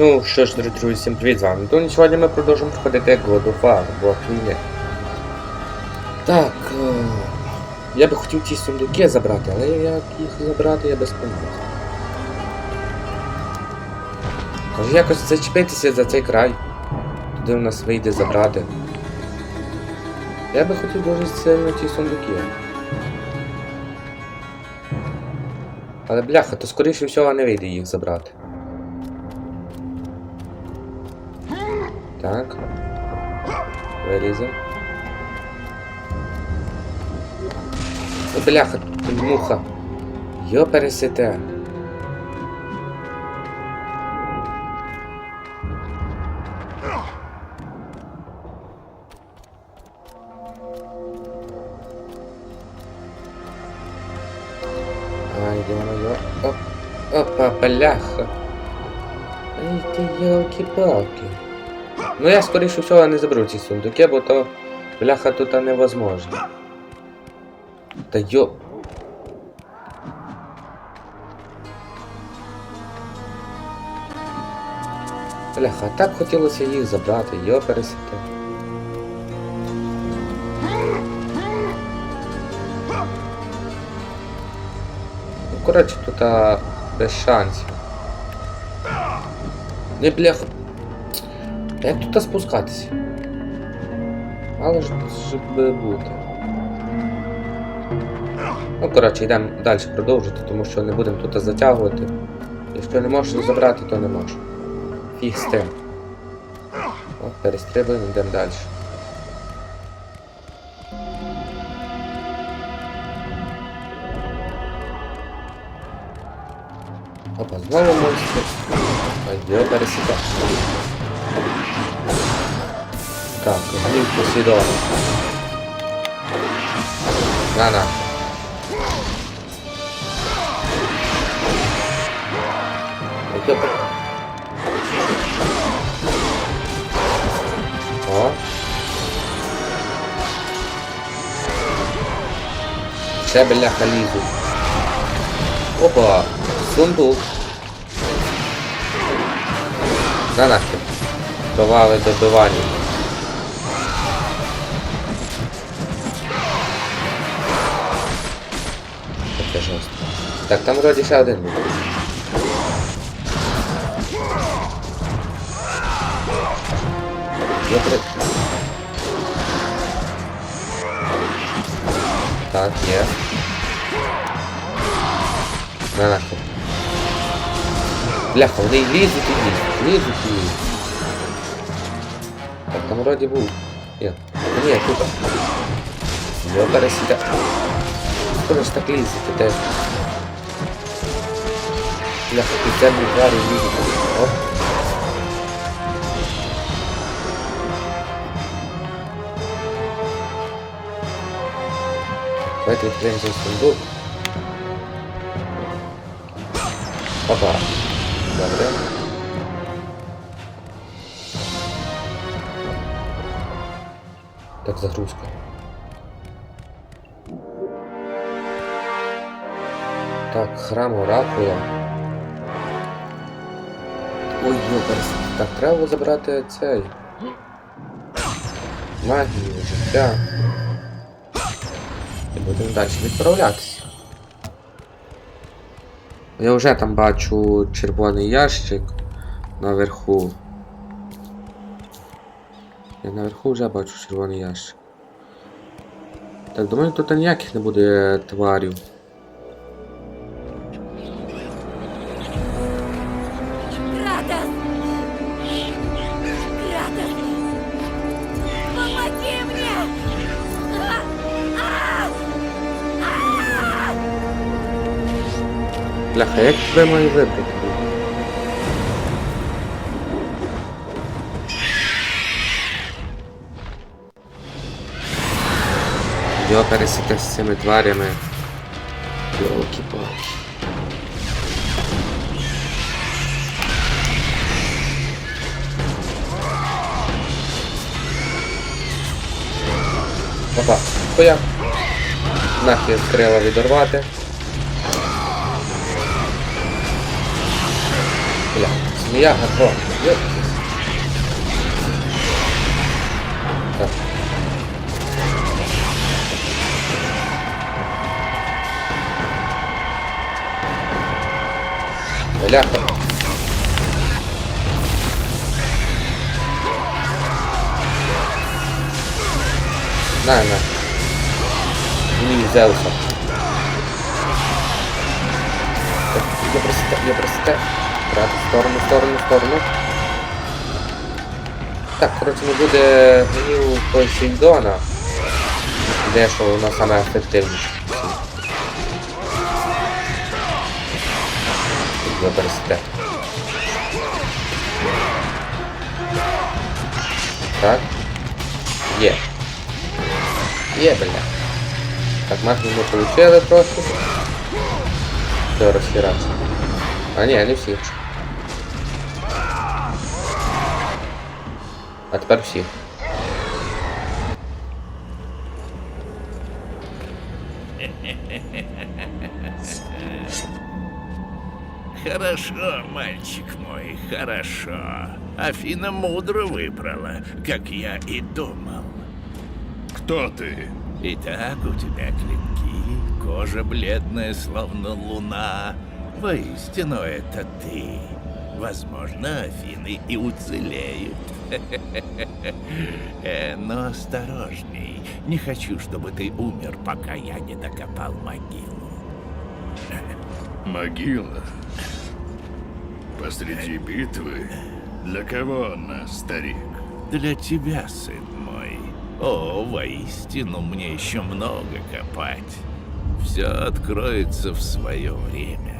Ну що ж, дорогі друзі, всім привіт з вами. Антон, сьогодні ми продовжуємо проходити God of War, Бог війни. Так, е, я би хотів ті сундуки забрати, але як їх забрати, я без поняття. Може якось зачепитися за цей край. Туди у нас вийде забрати. Я би хотів дуже сильно ті сундуки. Але бляха, то скоріше всього не вийде їх забрати. Так. Вилізем. О, бляха, тут муха. Йо пересете. Ай, йо-моє. Оп, опа, бляха. Ай ти йолки-палки. Ну я скоріше всього не заберу ці сундуки, бо то бляха тут невозможно. Та йо. Бляха, так хотілося їх забрати, йо пересити. Ну, коротше, тут без шансів. Не бляха. Як тут спускатися? Але ж щоб бути. Ну, коротше, йдемо далі продовжити, тому що не будемо тут затягувати. Якщо не можеш забрати, то не можу. Фіг з тим. От, перестрибуємо, йдемо далі. Посейдон. На на. О. Ще бляха лізу. Опа, сундук. На нахер. Товари добивання. Так, там вроді ще один був. Я при... Так, є. На нахер. Бляха, вони лізуть і лізуть, лізуть і лізуть. Так, там вроді був. Є. Ні, тут. Йо пересіда. Хто ж так лізете теж? Бляха, підземні тварі лізуть. Оп. Давайте відкриємо цей сундук. Опа. Добре. Так, загрузка. Так, храм Оракула. Ой, йоперс. Так, треба забрати цей. Магію, життя. І будемо далі відправлятися. Я вже там бачу червоний ящик наверху. Я наверху вже бачу червоний ящик. Так, думаю, тут ніяких не буде тварів. Бляха, як тебе маю вибрати? Його пересіти з цими тварями. йолки палки Опа, хуя. Нахер крила відорвати. Бля, Я готов. Йоп. Так. Бляха. На, на. Зеуса. Так, Я просите, я просите. Брати в сторону, в сторону, в сторону. Так, коротше, не буде гнів Посейдона. Де що вона саме ефективніше. Ви просите. Так. Є. Є, бля. Так, мафію ми получили просто. Все, розхераться. А ні, не всі. А тепер всі. Хорошо, мальчик мой, хорошо. Афина мудро выбрала, как я и думал. Кто ты? Итак, у тебя клинки, кожа бледная, словно луна. Воистину, это ты. Возможно, Афины и уцелеют. Э, Но осторожней. Не хочу, чтобы ты умер, пока я не докопал могилу. Могила. Посреди битвы? Для кого она, старик? Для тебя, сын мой. О, воистину, мне еще много копать. Все откроется в свое время.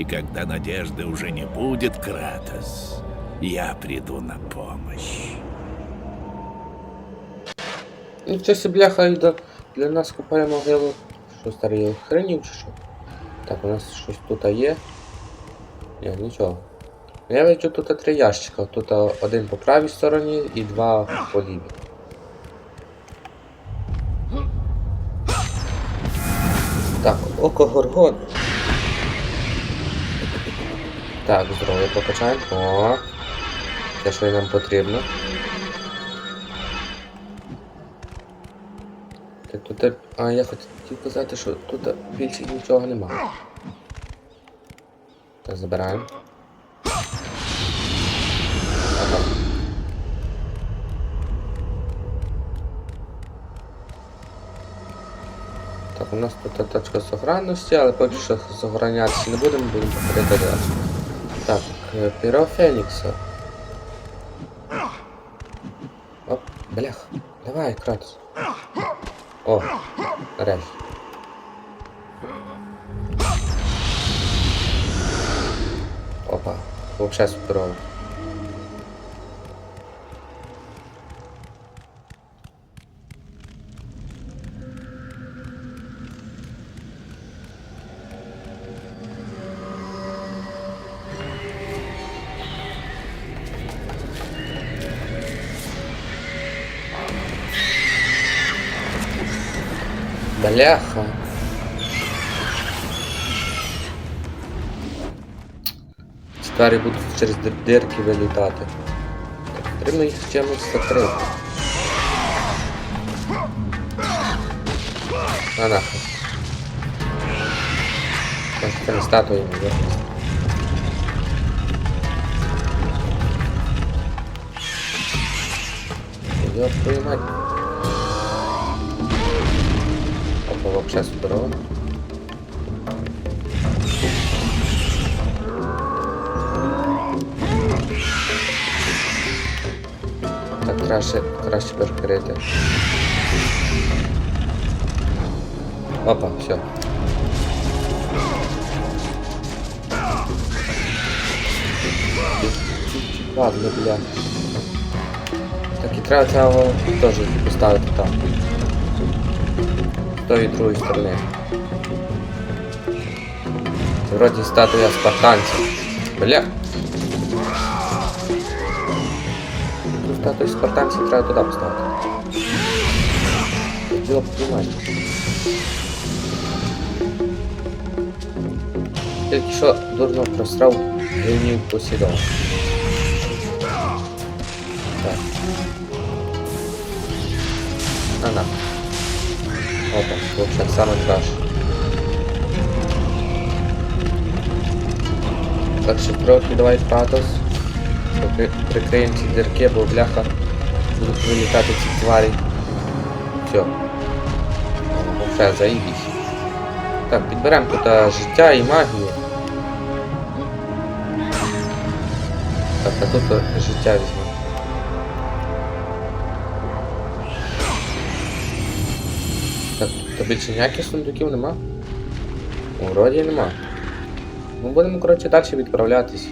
И когда надежды уже не будет, Кратос, я приду на помощь. Нічого собі бляха і для нас купає могилу. Що старий хренів чи що? Так, у нас щось тут є. Ні, нічого. Я бачу тут три ящика. Тут один по правій стороні і два по лівій. Так, око горгон. Так, здоров'я покачаємо. О. Те, що нам потрібно. Тут. А я хотів казати, що тут більше нічого немає. Так, забираємо. Так, у нас тут точка сохранності, але поки що сохранятися не будемо, будемо далі. Так, е, перо Фенікса. Оп, блях. Давай, Кратос. О, нарешті. Опа, вообще суперово. Бляха. Ці будуть через дир- дирки вилітати. Так, потрібно їх чимось закрити. А нахуй. Може це не статуя, не вирність. Ёб твою мать. Опа, вообще здорово. Так, краще, краще перекрити. Опа, все. Ладно, бля. Так і треба цього теж поставити там. З тої другої сторони. Вроді статуя спартанців. Бля. Ту статую спартанців треба туди поставити. Діло понимать. Тільки що дурно просрав гнів Посейдон. Вообще саме краще. Так що трохи давай. Покри- Прикриємо ці дірки, бо бляха будуть вилітати ці тварі. Все. Вообще заїбісь. Так, підберемо тут життя і магію. Так, а тут життя візьмемо. Так, то більше ніяких сундуків нема? Вроді нема. Ну будемо, коротше, далі відправлятись.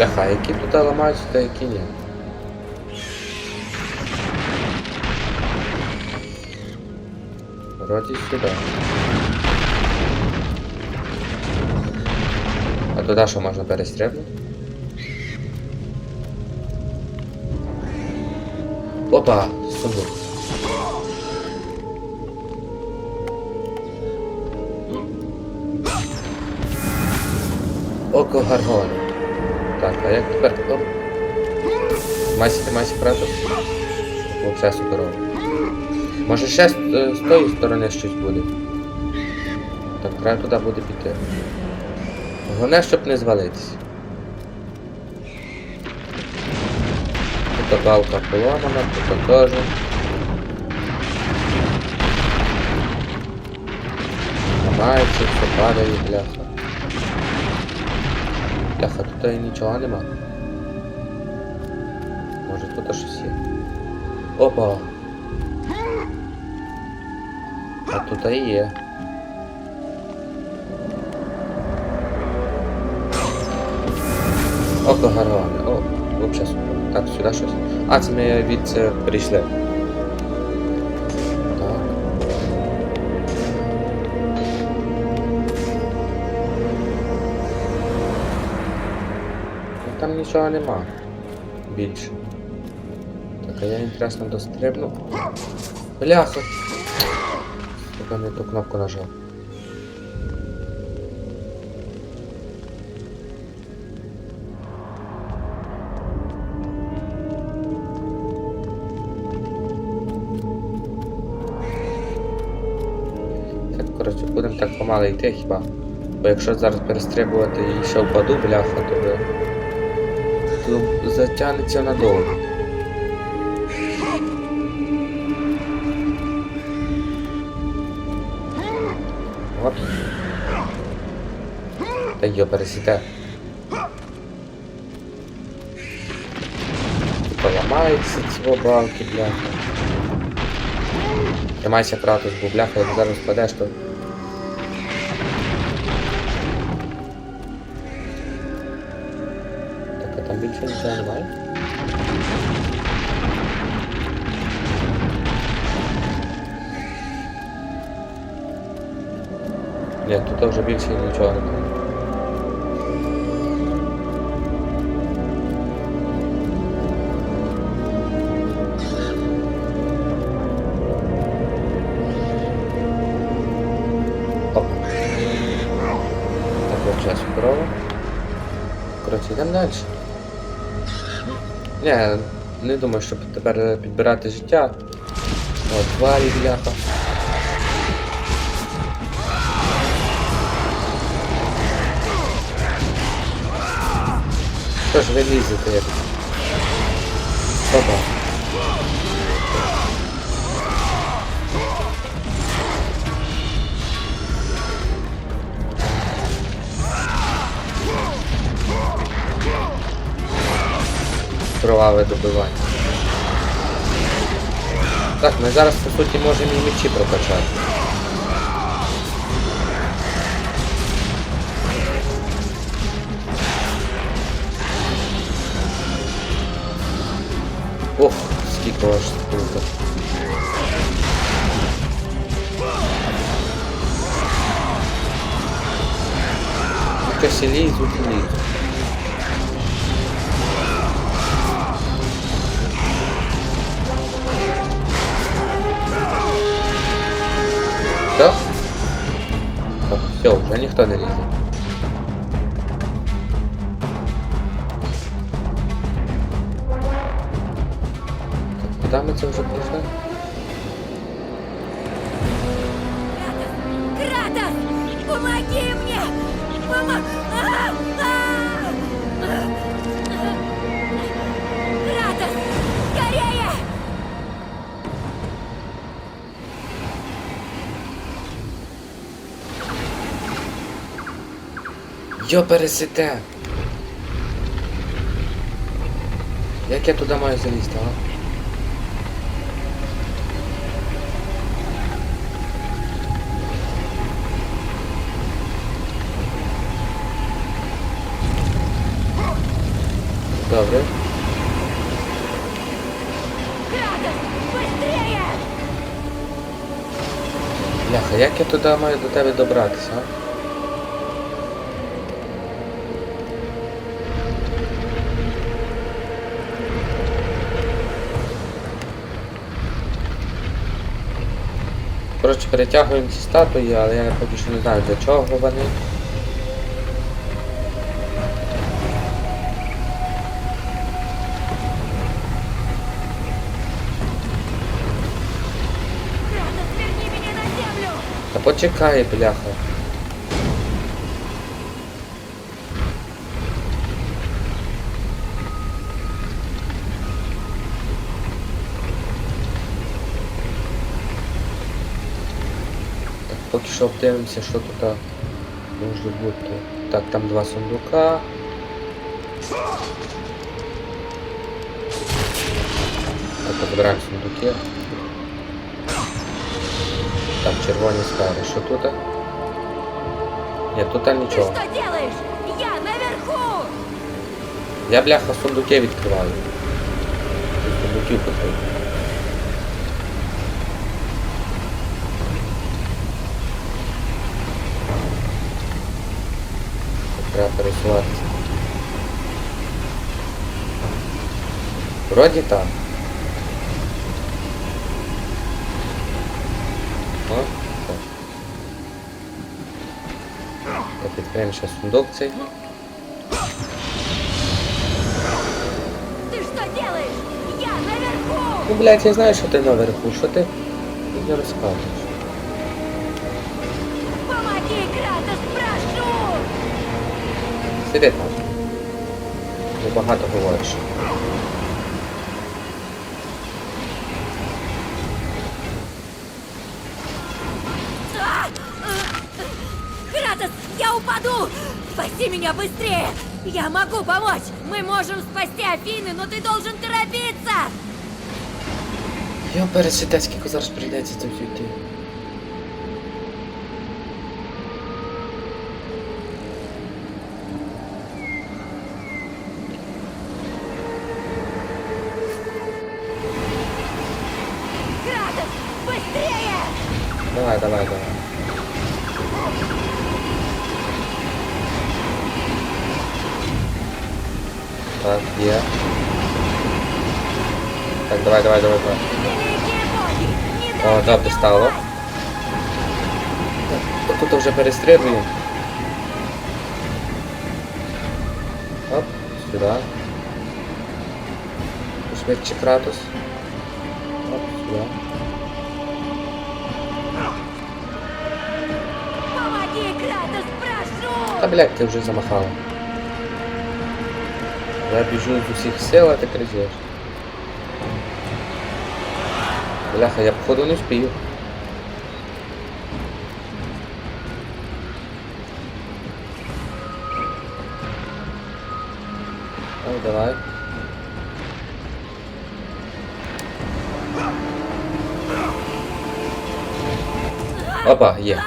Бляха, які тут ламаються, та які ні. Вроді сюди. А туди що можна перестрибнути? Опа, сундук. Око гаргони. А як тепер. Оп. Масі, масі, брато. Вообще суперово. Може ще з, е, з тої сторони щось буде. Так, треба туди буде піти. Головне, щоб не звалитись. Тут балка поламана, тут теж. Ламається, все падає, бляха. Бляха, тут і нічого нема. Може тут щось є. Опа! А тут і є. Око гарване. О, вообще супер. Так, сюди щось. А, це ми від це прийшли. Нічого нема. Більше. Так, а я інтересно дострибну. Бляха! Сука, не ту кнопку нажав. Будемо так помало йти хіба. Бо якщо зараз перестрибувати і ще впаду, бляха, то, ви- затягнеться надовго. Оп. Та йо, пересіте. Поламаються ці балки, бляха. Тримайся, Кратос, бо бляха, як зараз впадеш, то... А там немає? Ні, тут вже більше нічого немає. Оп. Так, от час суперово. Ні, не думаю, щоб тепер підбирати життя. О, тварі бляха. Що ж ви лізете як? Опа. кроваве добивання. Так, ми зараз по суті можемо і мечі прокачати. Ох, скільки аж круто. Косілі і не Все, вже ніхто не лізе. Куди ми це вже прийшли? Кратос! Помоги мне! Помо... Йо, пересите! Як я туди маю залізти, а? Добре. Бляха, як я туди маю до тебе добратися, а? Коротше, перетягуємо ці статуї, але я поки що не знаю для чого вони. Та почекай, бляха. Так, поки що обдивимося, що тут а, може бути. Так, там два сундука. Так, забираємо сундуки. Так, червоні сфери. Що тут? Ні, тут Ты нічого. что делаешь? Я наверху! Я бляха сундуки відкриваю. Тут Сундуків потрібно. Треба пересуватися. Вроді так. О, так. Відкриємо ще сундук цей. Ты что делаешь? Я наверху! Ну, блядь, я знаю, що ти наверху, що ти не розказуєш. Сиди там. Небагато говориш. А! Кратос, я упаду! Спаси меня быстрее! Я могу помочь! Мы можем спасти Афины, но ты должен торопиться! Я пересіте, скільки зараз прийдеться це все йти. давай, давай, давай, давай. Великие боги! Не О, дайте да, мне достало. упасть! Тут вже перестрілюємо. Оп, сюди. Швидше Кратус. Оп, сюди. Помоги, Кратос, прошу! Та блядь, ти вже замахала. Я біжу з усіх сил, а ти кричиш. Бляха, я походу не вспію. Ну, давай. Опа, є.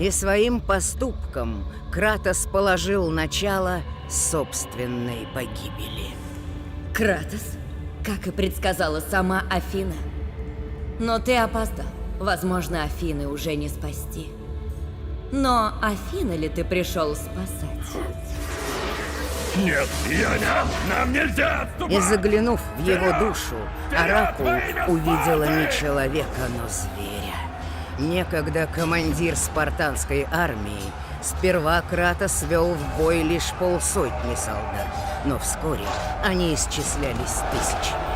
И своим поступком Кратос положил начало собственной погибели. Кратос, как и предсказала сама Афина. Но ты опоздал. Возможно, Афины уже не спасти. Но Афина ли ты пришел спасать? Нет, я не... Нам нельзя отступать! И заглянув в его душу, Оракул увидела не человека, но зверя. Некогда командир спартанской армии сперва Кратос вел в бой лишь полсотни солдат, но вскоре они исчислялись тысячами.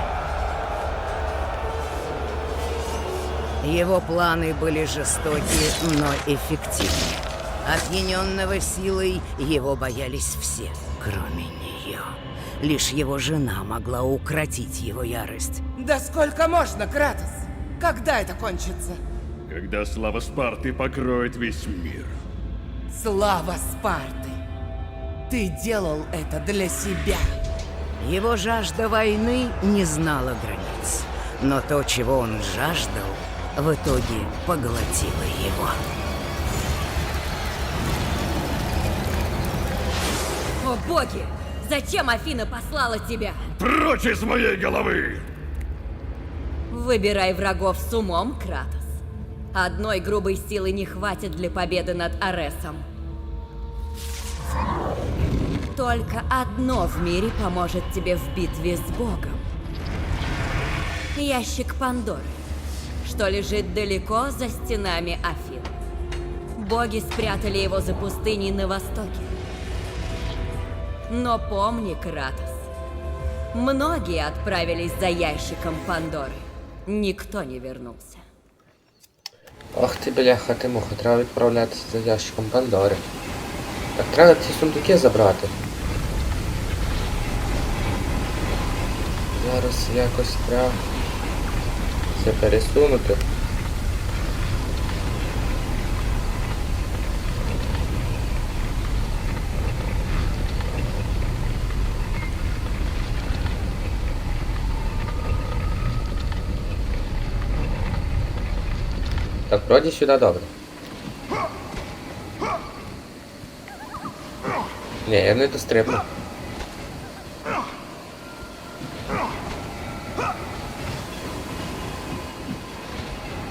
Его планы были жестоки, но эффективны. Опьяненного силой его боялись все, кроме нее. Лишь его жена могла укротить его ярость. Да сколько можно, Кратос? Когда это кончится? Когда слава Спарты покроет весь мир. Слава Спарты! Ты делал это для себя. Его жажда войны не знала границ. Но то, чего он жаждал, в итоге поглотило его. О боги! Зачем Афина послала тебя? Прочь из моей головы! Выбирай врагов с умом, Кратос. Одной грубой силы не хватит для победы над Аресом. Только одно в мире поможет тебе в битве с Богом. Ящик Пандоры, что лежит далеко за стенами Афин. Боги спрятали его за пустыней на востоке. Но помни, Кратос, многие отправились за ящиком Пандоры. Никто не вернулся. Ох ти, бляха, ти муха, треба відправлятися за ящиком Пандори. Так треба ці сундуки забрати. Зараз якось треба це пересунути. Так, вроді сюди добре. Ні, я не дострибну.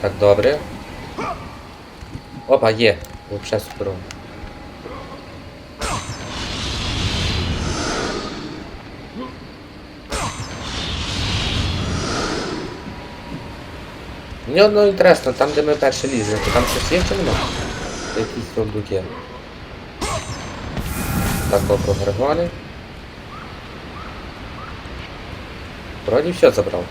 Так, добре. Опа, є. Вообще суперово. Мені одно інтересно, там де ми перше лізли, то там щось є чи нема? Якісь сундуки. Так, око григони. Вроді все забрав.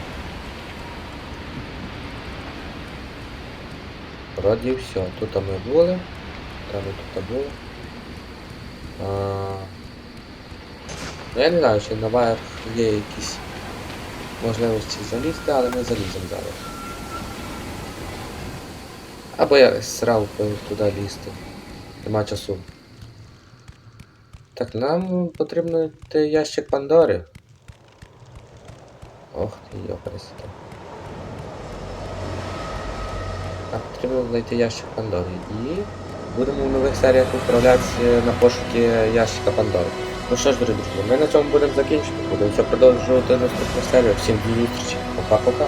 Вроді все. Тут ми були. Там ми тут були. А... Ну я не знаю, чи наверх є якісь можливості залізти, але ми заліземо зараз. Або я срав туди лізти. Нема часу. Так, нам потрібно йти ящик Пандори. Ох ти йопересите. Нам потрібно знайти ящик Пандори. І будемо в нових серіях відправлятися на пошуки ящика Пандори. Ну що ж, дорогі друзі, ми на цьому будемо закінчити. Будемо все продовжувати наступну серію. Всім до зустрічі. Пока-пока.